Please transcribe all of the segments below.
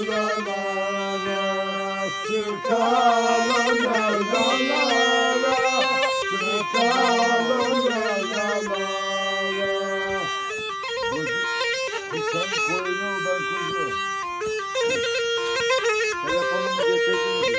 mevdalara Çıkalım mevdalara Çıkalım mevdalara Sen koyunu ben kuzu Telefonumu getirdin?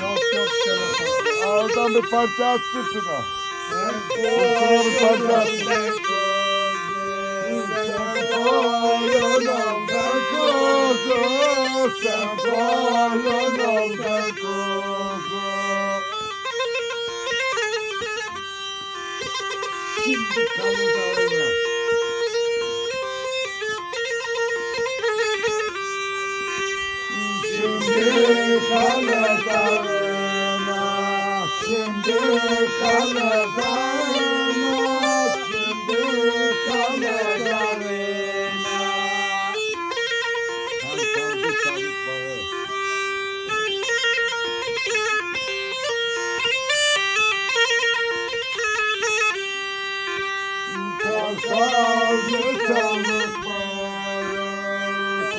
Yok yok telefon. Ağzından bir parça atsın şuna Sen Şuna bir parça atsın koyunum ben kuzu. Koyunum ben kuzu. Şimdi kalıdağına Şimdi Kalkaldı çabuk bağı,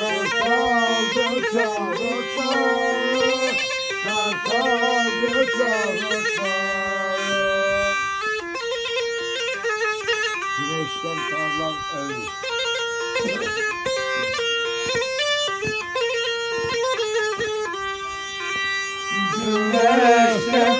kalkaldı çabuk bağı, kalkaldı çabuk bağı. Güneşten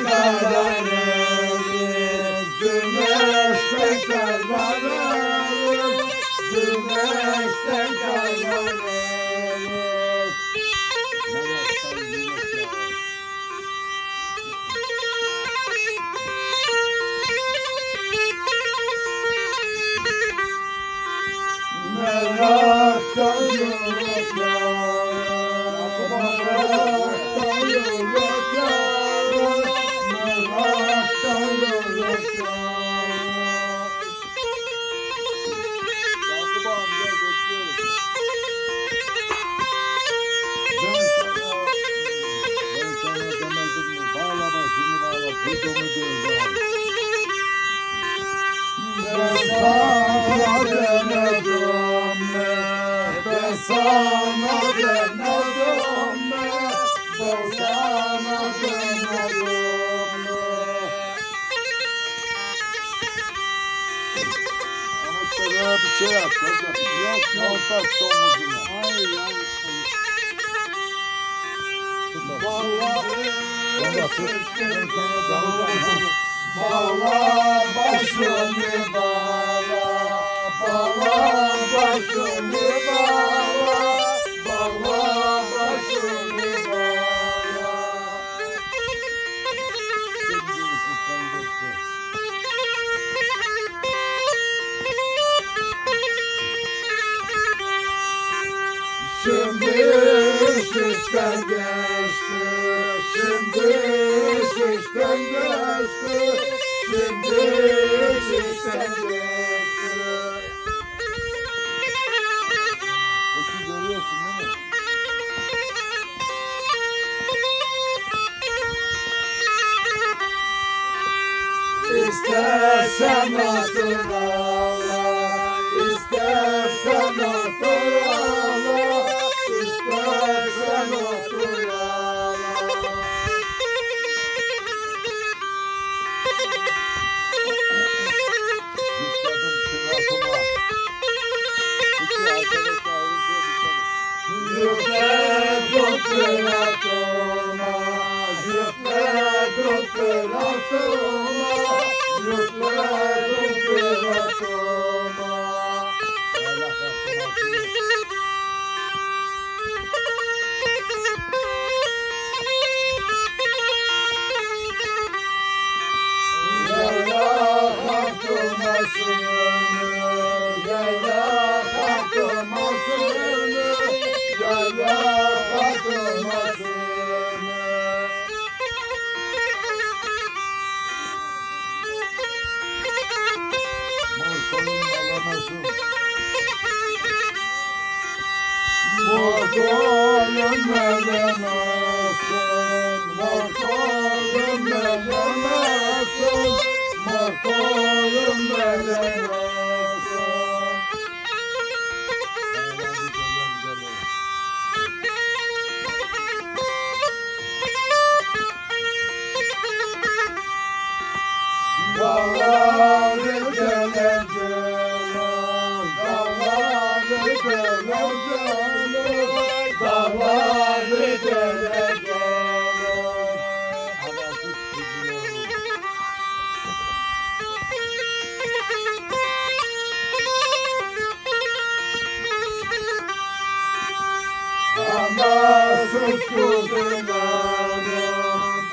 sana demedim mi? Ben sana demedim mi? Ben sana demedim mi? Anahtarına bir şey Recep Yok yok tak domuzuna Hayır ya. Vallahi tut Ben sana demedim Bağla başımı bağla, bağla başımı Samatulah yükle Mor koyun melemesin, mor koyun melemesin, mor koyun melemesin. Anasız kuzularım,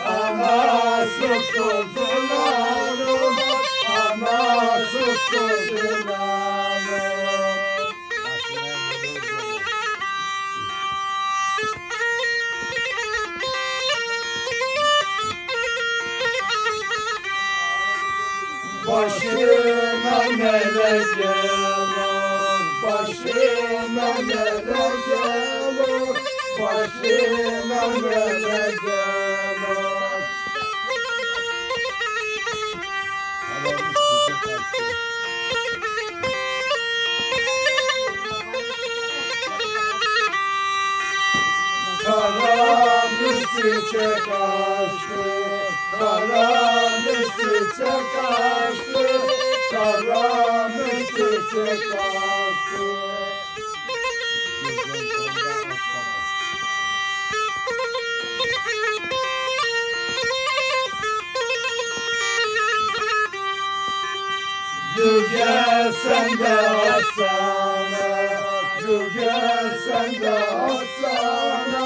anasız kuzularım, anasız kuzularım. Başıma melek gelir, başıma melek gelir, başıma melek gelir. Anamız çiçek açtı. Karanlık çiçek açtı. Sen de atsana, Gülgel sen de atsana,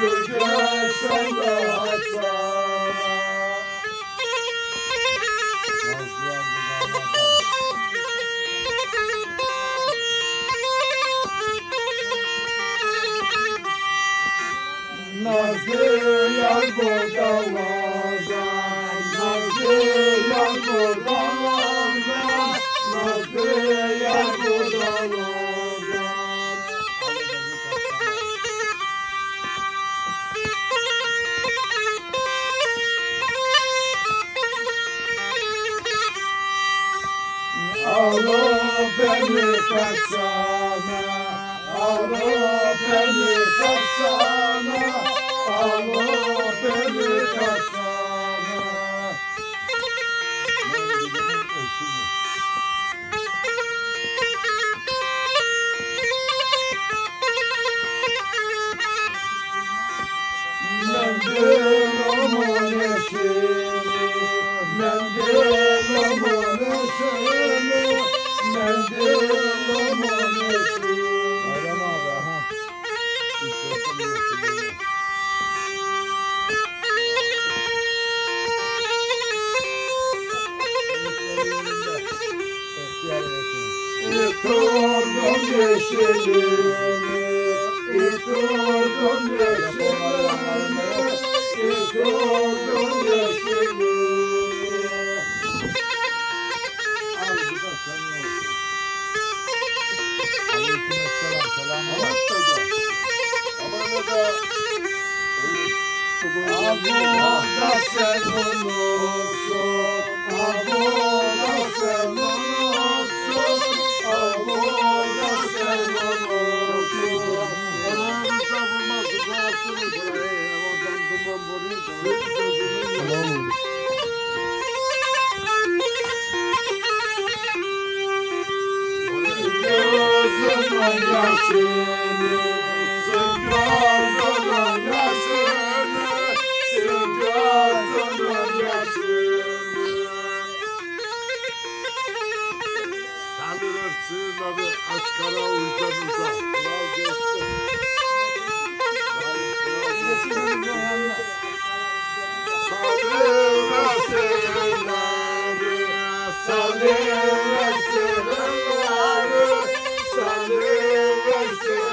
Gülgel sen de atsana. Nazlı yar buralardan, Shri Yeah.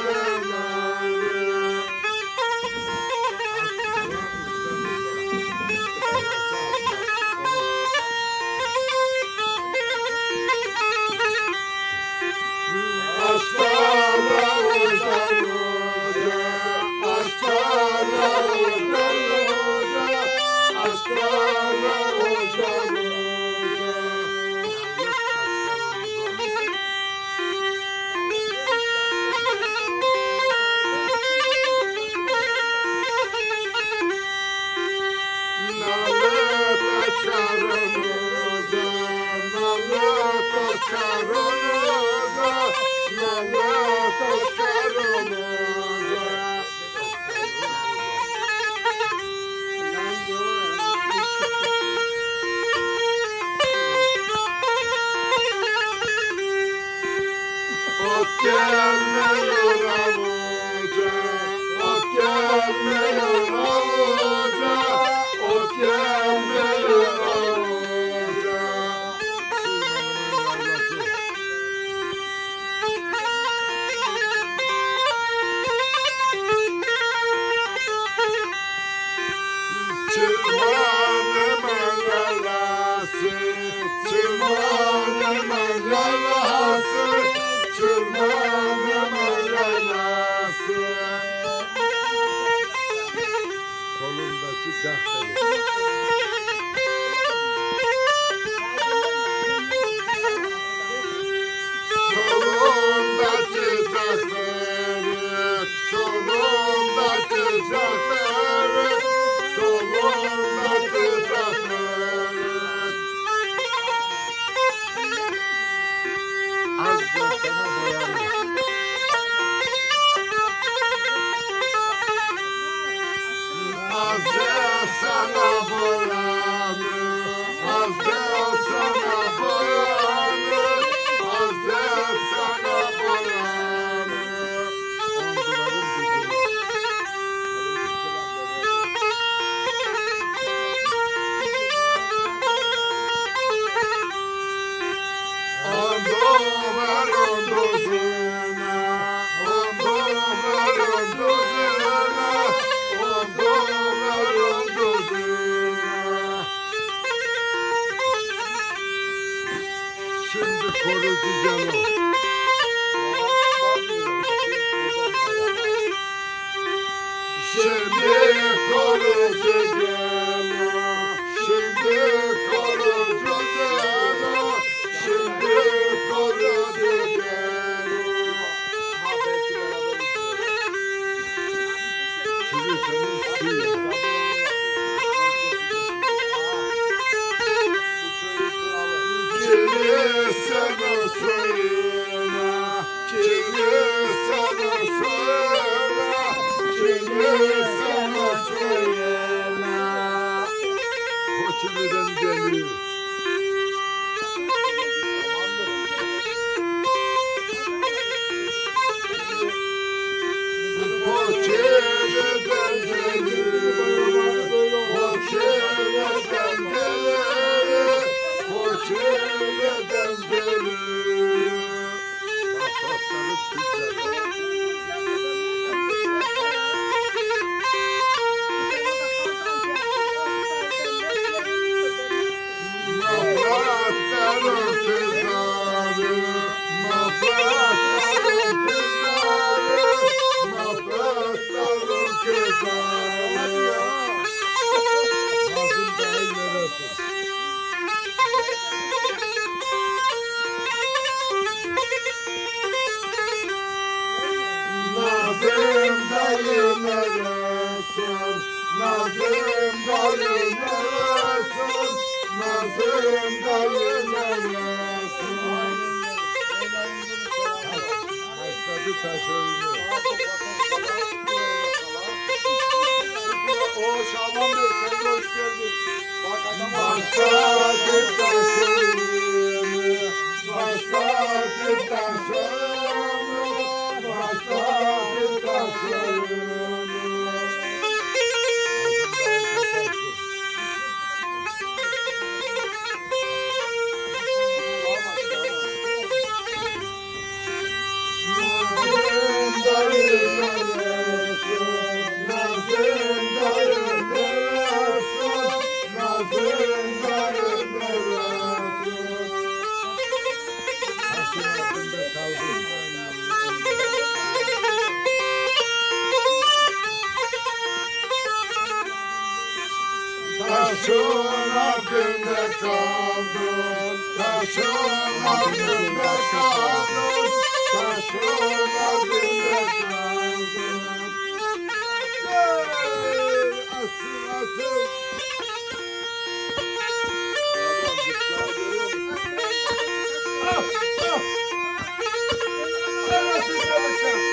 Peace out. Kızım kaynanaya Başladı taş öldü. O Şaban Bey sen hoş geldin. Bak adam başladı taş öldü. Başladı taş öldü. Başladı taş öldü. Taşın hakkında kaldım Taşın hakkında kaldım Taşın hakkında kaldım Asıl asıl Ah ah Ben asıl çalışacağım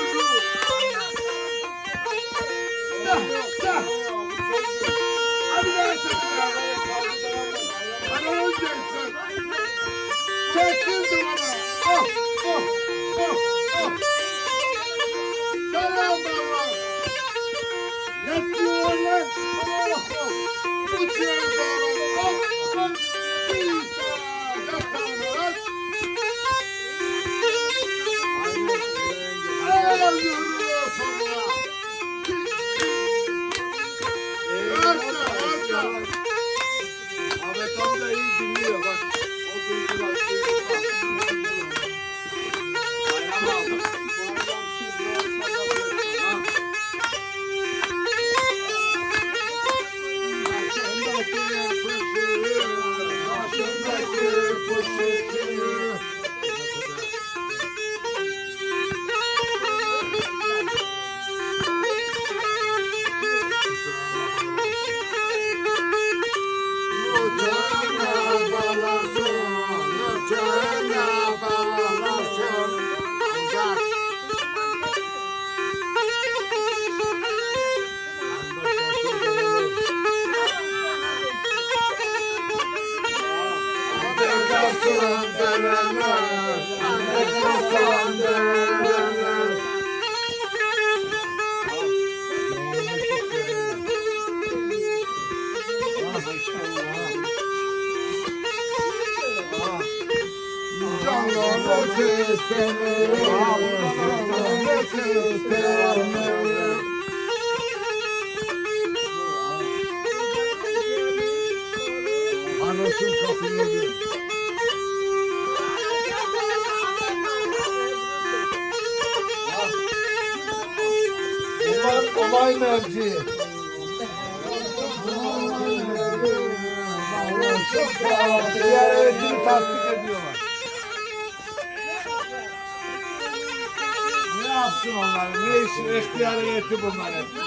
gelsin. Hadi öleceksin. Çekil duvara. Oh, oh, oh, oh. Tamam baba. Yatıyor lan. Oh, oh. Uçuyor baba. Oh, oh. İsa. Yatalım lan. Ay, yürüyor sonra. Ahmet amca iyi dinliyor bak. O duygular, duygular. Superman.